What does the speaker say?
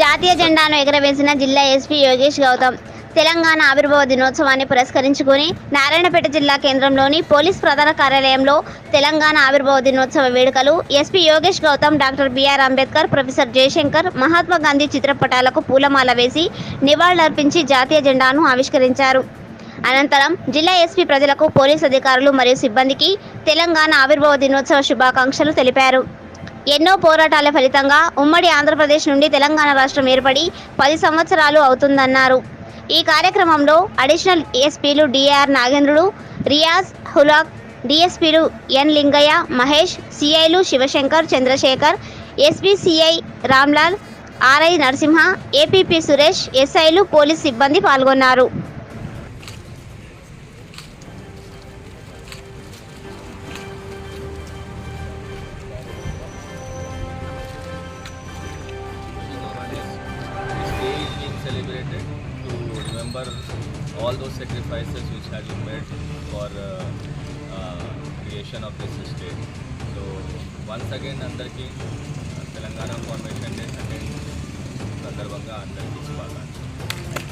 జాతీయ జెండాను ఎగరవేసిన జిల్లా ఎస్పీ యోగేష్ గౌతమ్ తెలంగాణ ఆవిర్భావ దినోత్సవాన్ని పురస్కరించుకుని నారాయణపేట జిల్లా కేంద్రంలోని పోలీస్ ప్రధాన కార్యాలయంలో తెలంగాణ ఆవిర్భావ దినోత్సవ వేడుకలు SP Yogesh Gautam doctor BR Ambedkar professor Jayashankar Mahatma Gandhi చిత్రపటాలకు పూలమాల వేసి నివాళులర్పించి జాతీయ జెండాను ఆవిష్కరించారు. అనంతరం జిల్లా ఎస్పీ ప్రజలకు పోలీస్ అధికారులు మరియు సిబ్బందికి తెలంగాణ ఆవిర్భావ దినోత్సవ శుభాకాంక్షలు తెలిపారు. ఎన్నో పోరాటాల ఫలితంగా ఉమ్మడి ఆంధ్రప్రదేశ్ నుండి తెలంగాణ రాష్ట్రం ఏర్పడి పది సంవత్సరాలు అవుతుందన్నారు. ఈ కార్యక్రమంలో అడిషనల్ ఎస్పీలు డిఆర్ నాగేంద్రుడు రియాజ్ హులాక్ డిఎస్పీలు N Lingaiah Mahesh సిఐలు Shivashankar Chandrashekar SP CI Ramlal RI Narasimha APP Suresh ఎస్ఐలు పోలీస్ సిబ్బంది పాల్గొన్నారు. remember all those sacrifices which have been made for uh, uh, creation of this state. So once again అందరికీ Telangana formation day second సందర్భంగా అందరికీ శుభాకాంక్షలు